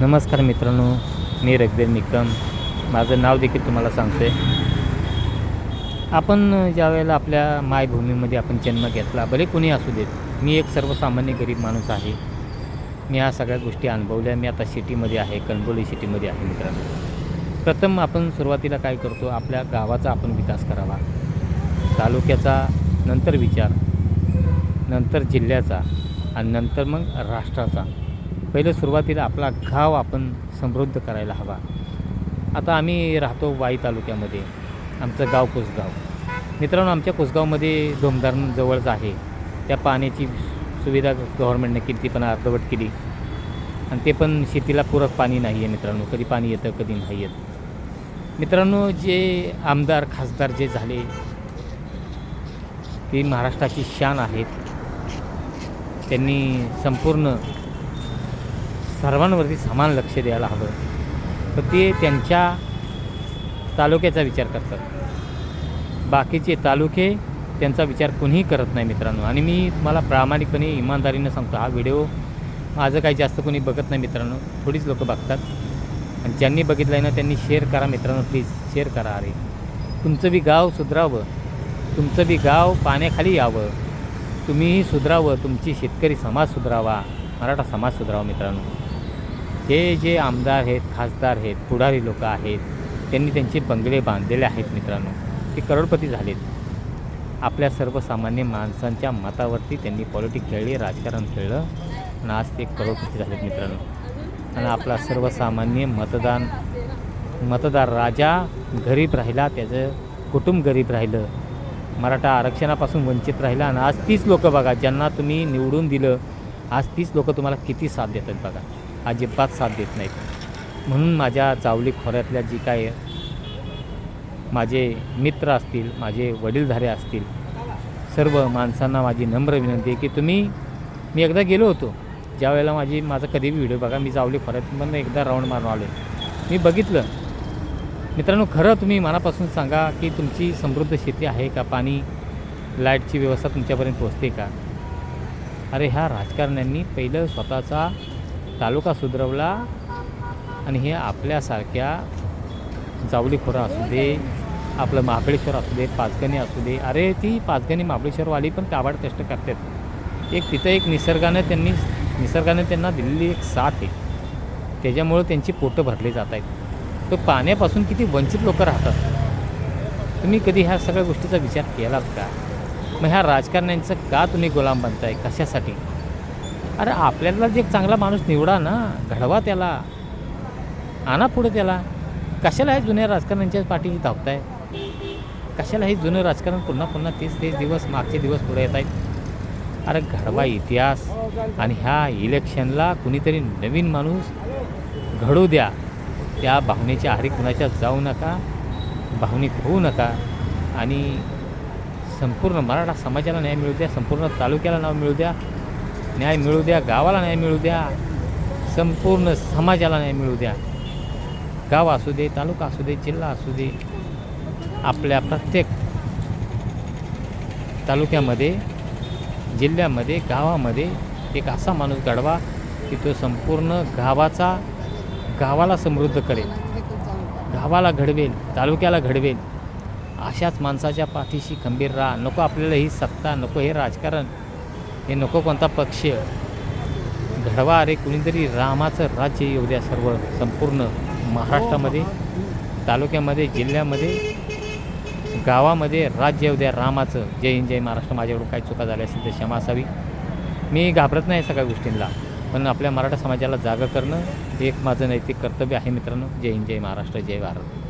नमस्कार मित्रांनो मी रघबीर निकम. माझं नाव देखील तुम्हाला सांगते आपण ज्या वेळेला आपल्या मायभूमीमध्ये आपण जन्म घेतला भले कोणी असू देत मी एक सर्वसामान्य गरीब माणूस आहे. मी ह्या सगळ्या गोष्टी अनुभवल्या. मी आता सिटीमध्ये आहे कणबोली सिटीमध्ये आहे मित्रांनो. प्रथम आपण सुरुवातीला काय करतो आपल्या गावाचा आपण विकास करावा. तालुक्याचा नंतर विचार नंतर जिल्ह्याचा आणि नंतर मग राष्ट्राचा. पहिलं सुरुवातीला आपला गाव आपण समृद्ध करायला हवा. आता आम्ही राहतो वाई तालुक्यामध्ये. आमचं गाव कुसगाव. मित्रांनो आमच्या कुसगावमध्ये धोमदार जवळच आहे. त्या पाण्याची सुविधा गव्हर्नमेंटने केली ती पण अर्धवट केली. आणि ते पण शेतीला पूरक पाणी नाही आहे मित्रांनो. कधी पाणी येतं कधी नाही येत. मित्रांनो जे आमदार खासदार जे झाले ती महाराष्ट्राची शान आहेत. त्यांनी संपूर्ण सर्वांवरती समान लक्ष द्यायला हवं. तर ते त्यांच्या तालुक्याचा विचार करतात. बाकीचे तालुके त्यांचा विचार कोणीही करत नाही मित्रांनो. आणि मी तुम्हाला प्रामाणिकपणे इमानदारीनं सांगतो हा व्हिडिओ माझं काही जास्त कोणी बघत नाही मित्रांनो. थोडीच लोकं बघतात. आणि ज्यांनी बघितलं आहे ना त्यांनी शेअर करा मित्रांनो प्लीज शेअर करा अरे. तुमचं बी गाव सुधरावं. तुमचं बी गाव पाण्याखाली यावं. तुम्हीही सुधरावं. तुमची शेतकरी समाज सुधरावा. मराठा समाज सुधरावा मित्रांनो. हे जे आमदार आहेत खासदार आहेत पुढारी लोक आहेत त्यांनी त्यांचे बंगले बांधलेले आहेत मित्रांनो. ते करोडपती झालेत. आपल्या सर्वसामान्य माणसांच्या मतावरती त्यांनी पॉलिटिक खेळली राजकारण खेळलं आणि आज ते करोडपती झालेत मित्रांनो. आणि आपला सर्वसामान्य मतदान मतदार राजा गरीब राहिला त्याचं कुटुंब गरीब राहिलं मराठा आरक्षणापासून वंचित राहिला आणि आज तीच लोकं बघा ज्यांना तुम्ही निवडून दिलं आज तीच लोकं तुम्हाला किती साथ देतात बघा. अजिबात साथ देत नाहीत. म्हणून माझ्या चावली खोऱ्यातल्या जी काय माझे मित्र असतील माझे वडीलधारे असतील सर्व माणसांना माझी नम्र विनंती आहे की तुम्ही मी एकदा गेलो होतो. ज्या वेळेला माझी माझा कधी व्हिडिओ बघा मी जावली खोऱ्यात पण एकदा राऊंड मारून आलो मी बघितलं. मित्रांनो खरं तुम्ही मनापासून सांगा की तुमची समृद्ध शेती आहे का? पाणी लाईटची व्यवस्था तुमच्यापर्यंत पोचते का? अरे ह्या राजकारण्यांनी पहिलं स्वतःचा तालुका सुधरवला आणि हे आपल्यासारख्या जावलीखोरा असू दे आपलं महाबळेश्वर असू दे पाचगणी असू दे अरे ती पाचगणी महाबळेश्वरवाली पण काबाड कष्ट करतात. एक तिथं एक निसर्गानं त्यांनी निसर्गाने त्यांना दिलेली एक साथ आहे. त्याच्यामुळं त्यांची पोटं भरली जात आहेत. तर पाण्यापासून किती वंचित लोक राहतात? तुम्ही कधी ह्या सगळ्या गोष्टीचा विचार केलात का? मग ह्या राजकारण्यांचं का तुम्ही गुलाम बनताय? कशासाठी? अरे आपल्याला जे एक चांगला माणूस निवडा ना घडवा त्याला. आणा पुढे त्याला. कशाला हे जुन्या राजकारण्यांच्या पाठीशी धावताय कशाला हे जुनं राजकारण पुन्हा पुन्हा तेच तेच दिवस मागचे दिवस पुढे येत आहेत अरे घडवा इतिहास. आणि ह्या इलेक्शनला कुणीतरी नवीन माणूस घडू द्या. त्या भावनेच्या आहारी कुणाच्या जाऊ नका भावनिक होऊ नका. आणि संपूर्ण मराठा समाजाला न्याय मिळू द्या संपूर्ण तालुक्याला नाव मिळू द्या. न्याय मिळू द्या गावाला न्याय मिळू द्या संपूर्ण समाजाला न्याय मिळू द्या. गाव असू दे तालुका असू दे जिल्हा असू दे आपल्या प्रत्येक तालुक्यामध्ये जिल्ह्यामध्ये गावामध्ये एक असा माणूस घडवा की तो संपूर्ण गावाचा गावाला समृद्ध करेल. गावाला घडवेल तालुक्याला घडवेल. अशाच माणसाच्या पाठीशी खंबीर राहा. नको आपल्याला ही सत्ता नको हे राजकारण. हे नको कोणता पक्ष. घडवा अरे कुणीतरी रामाचं राज्य येऊ द्या सर्व संपूर्ण महाराष्ट्रामध्ये तालुक्यामध्ये जिल्ह्यामध्ये गावामध्ये राज्य येऊ द्या रामाचं. जय हिंद जय महाराष्ट्र. माझ्याकडून काही चुका झाल्या असेल तर क्षमा असावी. मी घाबरत नाही सगळ्या गोष्टींना पण आपल्या मराठा समाजाला जागा करणं हे एक माझं नैतिक कर्तव्य आहे मित्रांनो. जय हिंद जय महाराष्ट्र जय भारत.